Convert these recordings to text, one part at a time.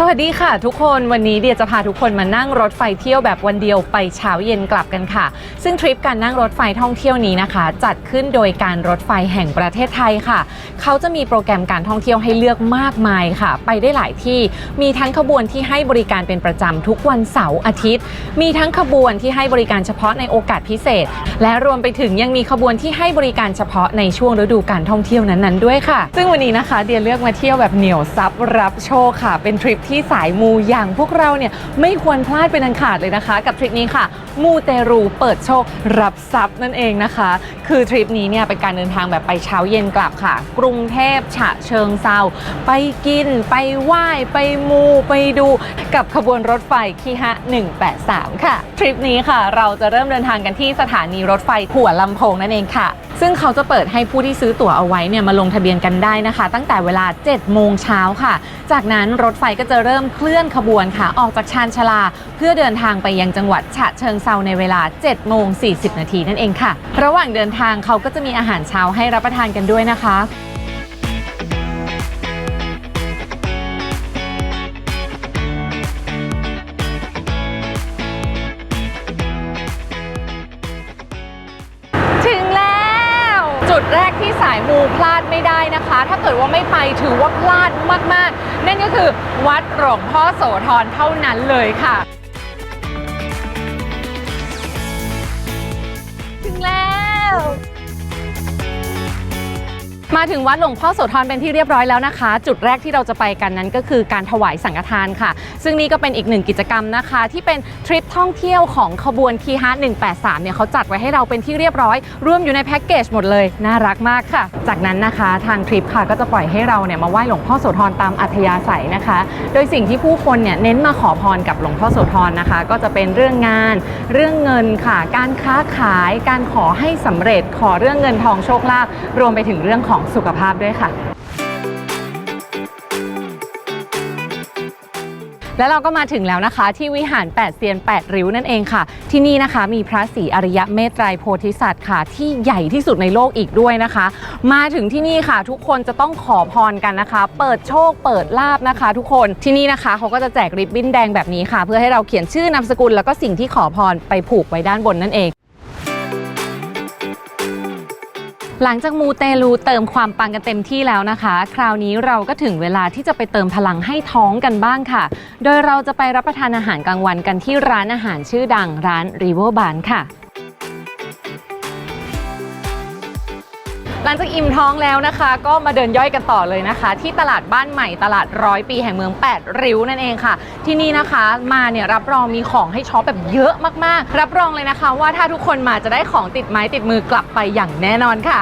สวัสดีค่ะ ทุกคนวันนี้เดียจะพาทุกคนมานั่งรถไฟเที่ยวแบบวันเดียวไปเช้าเย็นกลับกันค่ะ ซึ่งทริปการนั่งรถไฟท่องเที่ยวนี้นะคะ จัดขึ้นโดยการรถไฟแห่งประเทศไทยค่ะ เขาจะมีโปรแกรมการท่องเที่ยวให้เลือกมากมายค่ะ ไปได้หลายที่มีทั้งขบวนที่ให้บริการเป็นประจำทุกวันเสาร์อาทิตย์ มีทั้งขบวนที่ให้บริการเฉพาะในโอกาสพิเศษ และรวมไปถึงยังมีขบวนที่ให้บริการเฉพาะในช่วงฤดูการท่องเที่ยวนั้นๆ ด้วยค่ะ ซึ่งวันนี้นะคะเดียเลือกมาเที่ยวแบบเหนียวซับรับโชคค่ะเป็นทริปที่สายมูอย่างพวกเราเนี่ยไม่ควรพลาดเป็นอันขาดเลยนะคะ กับทริปนี้ค่ะ มูเตรูเปิดโชครับทรัพย์นั่นเองนะคะ คือทริปนี้เนี่ยเป็นการเดินทางแบบไปเช้าเย็นกลับค่ะ กรุงเทพฉะเชิงเซาไปกิน ไปไหว้ ไปมูไปดูกับขบวนรถไฟคีฮะ183 ค่ะ ทริปนี้ค่ะ เราจะเริ่มเดินทางกันที่สถานีรถไฟหัวลำโพงนั่นเองค่ะ ซึ่งเขาจะเปิดให้ผู้ที่ซื้อตั๋วเอาไว้เนี่ยมาลงทะเบียนกันได้นะคะ ตั้งแต่เวลา 7 โมงเช้าค่ะ จากนั้นรถไฟก็จะเริ่มเคลื่อนขบวนค่ะออกจากชานชาลา เพื่อเดินทางไปยังจังหวัดฉะเชิงเซาในเวลา 7 โมง 40 นาทีนั่นเองค่ะ ระหว่างเดินทางเขาก็จะมีอาหารเช้าให้รับประทานกันด้วยนะคะถึงแล้วจุดแรกที่สายมูพลาดไม่ได้นะคะ ถ้าเกิดว่าไม่ไปถือว่าพลาดมากๆนั่นก็ คือวัดหลวงพ่อโสธรเท่านั้นเลยค่ะ มาถึงวัดหลวงพ่อโสธรเป็นที่เรียบร้อยแล้วนะคะ จุดแรกที่เราจะไปกันนั้นก็คือการถวายสังฆทานค่ะ ซึ่งนี่ก็เป็นอีกหนึ่งกิจกรรมนะคะ ที่เป็นทริปท่องเที่ยวของขบวนคีฮาร์183เนี่ยเขาจัดไว้ให้เราเป็นที่เรียบร้อย รวมอยู่ในแพ็กเกจหมดเลย น่ารักมากค่ะ จากนั้นนะคะทางทริปค่ะก็จะปล่อยให้เราเนี่ยมาไหว้หลวงพ่อโสธรตามอัธยาศัยนะคะ โดยสิ่งที่ผู้คนเนี่ยเน้นมาขอพรกับหลวงพ่อโสธรนะคะ ก็จะเป็นเรื่องงาน เรื่องเงินค่ะ การค้าขาย การขอให้สำเร็จ ขอเรื่องเงินทองโชคลาภรวมไปถึงเรื่องของสุขภาพด้วยค่ะ แล้วเราก็มาถึงแล้วนะคะ ที่วิหาร 8 เซียน 8 ริ้วนั่นเองค่ะ ที่นี่นะคะมีพระศรีอริยะเมตไตรโพธิสัตว์ค่ะ ที่ใหญ่ที่สุดในโลกอีกด้วยนะคะ มาถึงที่นี่ค่ะ ทุกคนจะต้องขอพรกันนะคะ เปิดโชค เปิดลาบนะคะ ทุกคนที่นี่นะคะเขาก็จะแจกริบบิ้นแดงแบบนี้ค่ะ เพื่อให้เราเขียนชื่อนามสกุลแล้วก็สิ่งที่ขอพรไปผูกไว้ด้านบนนั่นเอง หลังจากมูเตลูเติมความปังกันเต็มที่แล้วนะคะ คราวนี้เราก็ถึงเวลาที่จะไปเติมพลังให้ท้องกันบ้างค่ะ โดยเราจะไปรับประทานอาหารกลางวันกันที่ร้านอาหารชื่อดังร้าน r i v e r b a n ค่ะ หลังจากอิ่มท้องแล้วนะคะ ก็มาเดินย่อยกันต่อเลยนะคะ ที่ตลาดบ้านใหม่ตลาดร้อยปีแห่งเมือง 8 ริ้วนั่นเองค่ะ ที่นี่นะคะมาเนี่ยรับรองมีของให้ช็อปแบบเยอะมากๆ รับรองเลยนะคะ ว่าถ้าทุกคนมาจะได้ของติดไม้ติดมือกลับไปอย่างแน่นอนค่ะ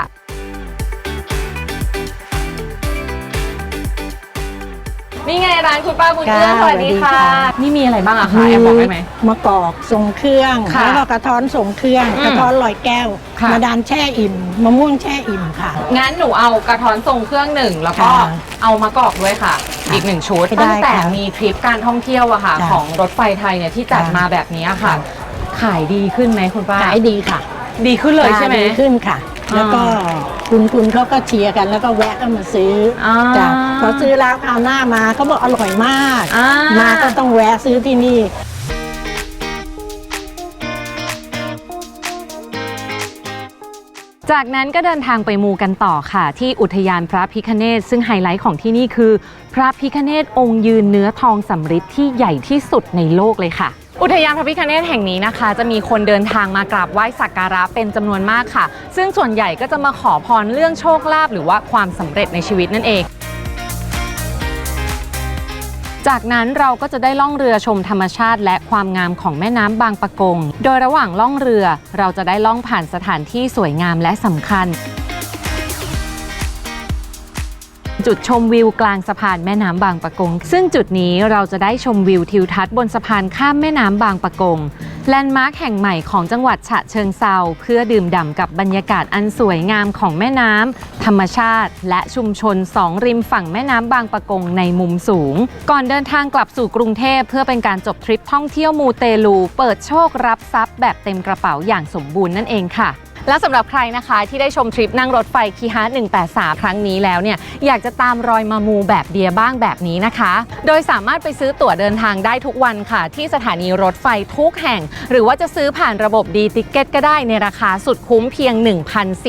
นี่ไงร้านคุณป้าบุญเอื้อค่ะสวัสดีค่ะสวัสดีค่ะ นี่มีอะไรบ้างอะคะแอมบอกได้ไหมมะกอกทรงเครื่องค่ะแล้วก็กระท้อนทรงเครื่อง อืมกระท้อนลอยแก้วค่ะมะดานแช่อิ่มมะม่วงแช่อิ่มค่ะ งั้นหนูเอากระท้อนทรงเครื่องหนึ่งแล้วก็ค่ะเอามะกอกด้วยค่ะ อีกหนึ่งชุดได้ตั้งแต่ค่ะมีทริปการท่องเที่ยวอะค่ะค่ะของรถไฟไทยเนี่ยที่จัดค่ะ มาแบบนี้ค่ะค่ะ ขายดีขึ้นไหมคุณป้าขายดีค่ะดีขึ้นเลยใช่ไหม ดีขึ้นค่ะ แล้วก็คุณคุณเขาก็เชียร์กันแล้วก็แวะก็มาซื้ออาจ้ะพอซื้อแล้วคราวหน้ามาเขาบอกอร่อยมากอ่ามาก็ต้องแวะซื้อที่นี่จากนั้นก็เดินทางไปมูกันต่อค่ะ ที่อุทยานพระพิคเนศซึ่งไฮไลท์ของที่นี่คือ พระพิคเนศองค์ยืนเนื้อทองสำริดที่ใหญ่ที่สุดในโลกเลยค่ะ อุทยานพระพิคเนศแห่งนี้นะคะ จะมีคนเดินทางมากราบไหว้สักการะเป็นจำนวนมากค่ะ ซึ่งส่วนใหญ่ก็จะมาขอพรเรื่องโชคลาภหรือว่าความสำเร็จในชีวิตนั่นเอง จากนั้นเราก็จะได้ล่องเรือชมธรรมชาติ และความงามของแม่น้ำบางปะกง โดยระหว่างล่องเรือเราจะได้ล่องผ่านสถานที่สวยงามและสำคัญ จุดชมวิวกลางสะพานแม่น้ำบางปะกง ซึ่งจุดนี้เราจะได้ชมวิวทิวทัศน์บนสะพานข้ามแม่น้ำบางปะกงแลนด์มาร์คแห่งใหม่ของจังหวัดฉะเชิงเซาเพื่อดื่มด่ำกับบรรยากาศอันสวยงามของแม่น้ำธรรมชาติ และชุมชนสองริมฝั่งแม่น้ำบางปะกงในมุมสูง ก่อนเดินทางกลับสู่กรุงเทพเพื่อเป็นการจบทริปท่องเที่ยวมูเตลู เปิดโชครับทรัพย์แบบเต็มกระเป๋าอย่างสมบูรณ์นั่นเองค่ะ และสำหรับใครนะคะที่ได้ชมทริปนั่งรถไฟคีฮาร์183 ครั้งนี้แล้วเนี่ยอยากจะตามรอยมามูแบบเดียบ้างแบบนี้นะคะ โดยสามารถไปซื้อตั๋วเดินทางได้ทุกวันค่ะ ที่สถานีรถไฟทุกแห่ง หรือว่าจะซื้อผ่านระบบดีติเกตก็ได้ในราคาสุดคุ้มเพียง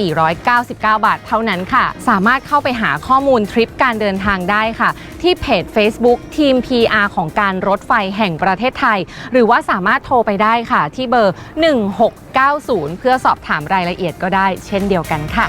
1,499 บาท เท่านั้นค่ะ สามารถเข้าไปหาข้อมูลทริปการเดินทางได้ค่ะ ที่เพจ Facebook ทีม PR ของการรถไฟแห่งประเทศไทย หรือว่าสามารถโทรไปได้ค่ะ ที่เบอร์ 90 เพื่อสอบถามรายละเอียดก็ได้เช่นเดียวกันค่ะ